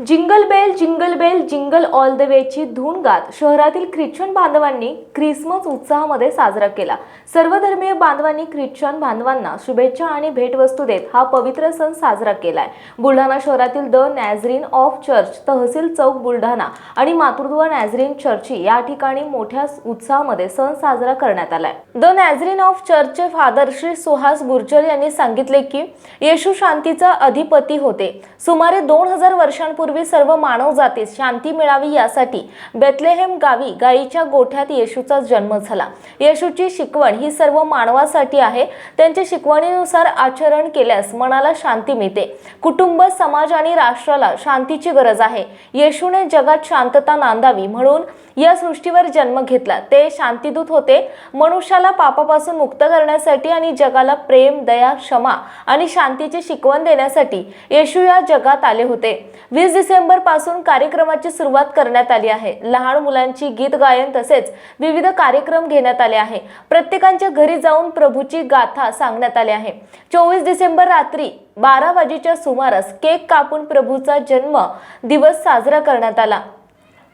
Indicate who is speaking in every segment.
Speaker 1: Jingle bell jingle bell jingle all the वेची धून गात शहरातील ख्रिश्चन बांधवांनी ख्रिसमस उत्साहामध्ये साजरा केला. सर्वधर्मीय बांधवांनी ख्रिश्चन बांधवांना शुभेच्छा आणि भेटवस्तू देत हा पवित्र सण साजरा केलाय. बुलढाणा शहरातील द नॅझरीन ऑफ चर्च तहसील चौक बुलढाणा आणि मातृत्व नॅझरीन चर्ची या ठिकाणी मोठ्या उत्साहामध्ये सण साजरा करण्यात आलाय. द नॅझरीन ऑफ चर्चचे फादर श्री सुहास गुर्जर यांनी सांगितले की येशू शांतीचा अधिपती होते. सुमारे दोन हजार वर्षांपूर्वी सर्व मानव जातीस शांती मिळावी यासाठी बेतलेहेम गावी गायीच्या गोठ्यात येशूचा जन्म झाला. येशूची शिकवण ही सर्व मानवासाठी आहे. त्यांच्या शिकवणीनुसार आचरण केल्यास मनाला शांती मिळते. कुटुंब समाज आणि राष्ट्राला शांतीची गरज आहे. येशूने जगात शांतता नांदावी म्हणून या सृष्टीवर जन्म घेतला. ते शांतीदूत होते. मनुष्याला पापापासून मुक्त करण्यासाठी आणि जगाला प्रेम दया क्षमा आणि शांतीची शिकवण देण्यासाठी येशू या जगात आले होते. वीस डिसेंबरपासून कार्यक्रमाची सुरुवात करण्यात आली आहे. लहान मुलांची गीत गायन तसेच विविध कार्यक्रम घेण्यात आले आहे. प्रत्येकांच्या घरी जाऊन प्रभूची गाथा सांगण्यात आली आहे. चोवीस डिसेंबर रात्री बारा वाजेच्या सुमारास केक कापून प्रभूचा जन्म दिवस साजरा करण्यात आला.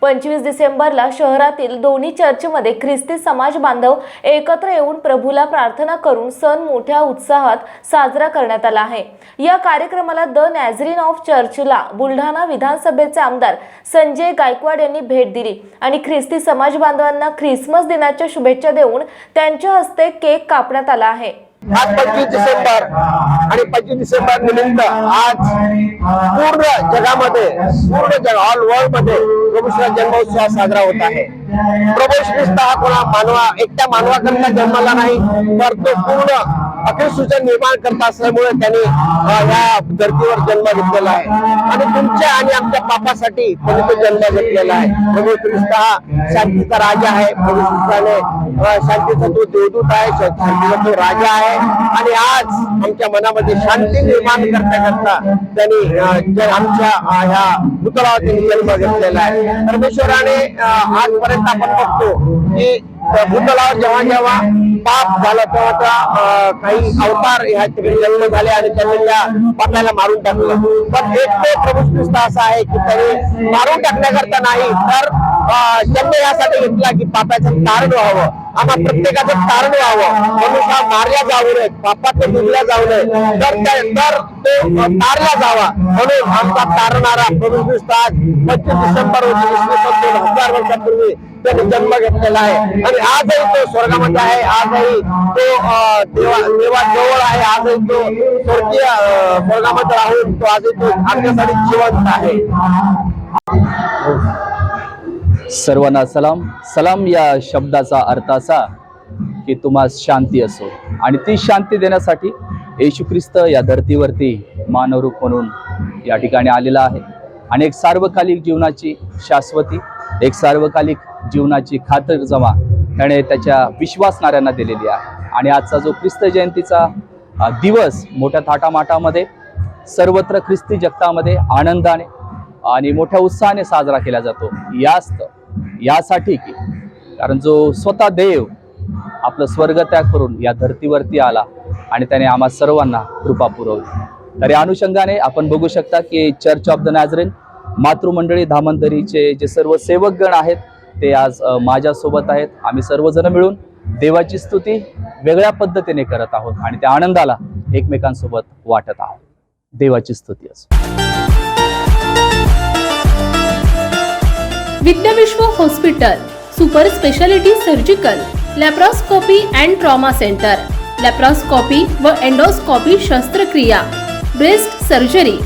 Speaker 1: पंचवीस डिसेंबरला शहरातील दोन्ही चर्चमध्ये ख्रिस्ती समाज बांधव एकत्र येऊन प्रभूला प्रार्थना करून सण मोठ्या उत्साहात साजरा करण्यात आला आहे. या कार्यक्रमाला द नॅझरीन ऑफ चर्चला बुलढाणा विधानसभेचे आमदार संजय गायकवाड यांनी भेट दिली आणि ख्रिस्ती समाज बांधवांना ख्रिसमस दिनाच्या शुभेच्छा देऊन त्यांच्या हस्ते केक कापण्यात आला आहे.
Speaker 2: आज पंचवीस डिसेंबर आणि पंचवीस डिसेंबर निमित्त आज पूर्ण जगामध्ये पूर्ण जग ऑल वर्ल्डमध्ये प्रभूश्री जन्मोत्सव साजरा होत आहे. प्रभू ख्रिस्त हा कोणा मानवा एकट्या मानवाकरता जन्माला नाही तर तो पूर्ण अखेर निर्माण करत असल्यामुळे त्यांनी या धर्तीवर जन्म घेतलेला आहे. आणि तुमच्या आणि आमच्या पापासाठी त्यांनी तो जन्म घेतलेला आहे. प्रभू ख्रिस्त हा शांतीचा राजा आहे. प्रभू ख्रिस्ताने शांतीचा तो देवदूत आहे. शांतीचा तो राजा आहे. आणि आज आमच्या मनामध्ये शांती निर्माण करता करता त्यांनी आमच्या ह्या पुतळावर त्यांनी जन्म घेतलेला आहे. परमेश्वराने आजपर्यंत आपण बघतो की भूतलावर जेव्हा जेव्हा पाप झालं तेव्हा त्या काही अवतार ह्या ठिकाणी जन्म झाले आणि त्यांनी त्या पापाला मारून टाकलं. पण एक तो प्रभू ख्रिस्त असा आहे की त्यांनी मारून टाकण्याकरता नाही तर जन्म यासाठी घेतला की पापाचं तारण व्हावं. आम्हा प्रत्येकाचं कारण व्हावं. म्हणून हा मारल्या जाऊ नये पापाचं दुधल्या जाऊ नये. तर तर तो तारला जावा. म्हणून आमचा तारणारा प्रभू ख्रिस्त आज पंचवीस डिसेंबर रोजी इसवी सन दोन हजार वर्षापूर्वी त्याने जन्म घेतलेला आहे. आणि आजही तो स्वर्गामध्ये आहे. आजही तो अं, देवा देवाजवळ आहे. आजही तो स्वर्गीय स्वर्गामध्ये राहून तो आजही तो आपल्यासाठी जिवंत आहे.
Speaker 3: सर्वांना सलाम. सलाम या शब्दाचा अर्थ असा की तुम्हा शांती असो. आणि ती शांती देण्यासाठी येशू ख्रिस्त या धर्तीवरती मानवरूप म्हणून या ठिकाणी आलेला आहे. आणि एक सार्वकालिक जीवनाची शाश्वती एक सार्वकालिक जीवनाची खातर जमा त्याने त्याच्या विश्वासणाऱ्यांना दिलेली आहे. आणि आजचा जो ख्रिस्त जयंतीचा दिवस मोठ्या थाटामाटामध्ये सर्वत्र ख्रिस्ती जगतामध्ये आनंदाने आणि मोठ्या उत्साहाने साजरा केला जातो यास्त यासाठी की कारण जो स्वतः देव आपलं स्वर्गत्याग करून या धर्तीवरती आला आणि त्याने आम्हा सर्वांना कृपा पुरवली. तर या अनुषंगाने आपण बघू शकता की चर्च ऑफ द नॅझरेन मातृमंडळी धामंतरीचे जे सर्व सेवकगण आहेत ते आज माझ्यासोबत आहेत. आम्ही सर्वजण मिळून देवाची स्तुती वेगळ्या पद्धतीने करत आहोत आणि त्या आनंदाला एकमेकांसोबत वाटत आहोत. देवाची स्तुती असो.
Speaker 4: Vidyavishwa hospital super speciality surgical laparoscopy and trauma centre laparoscopy व एंडोस्कोपी शस्त्रक्रिया ब्रेस्ट सर्जरी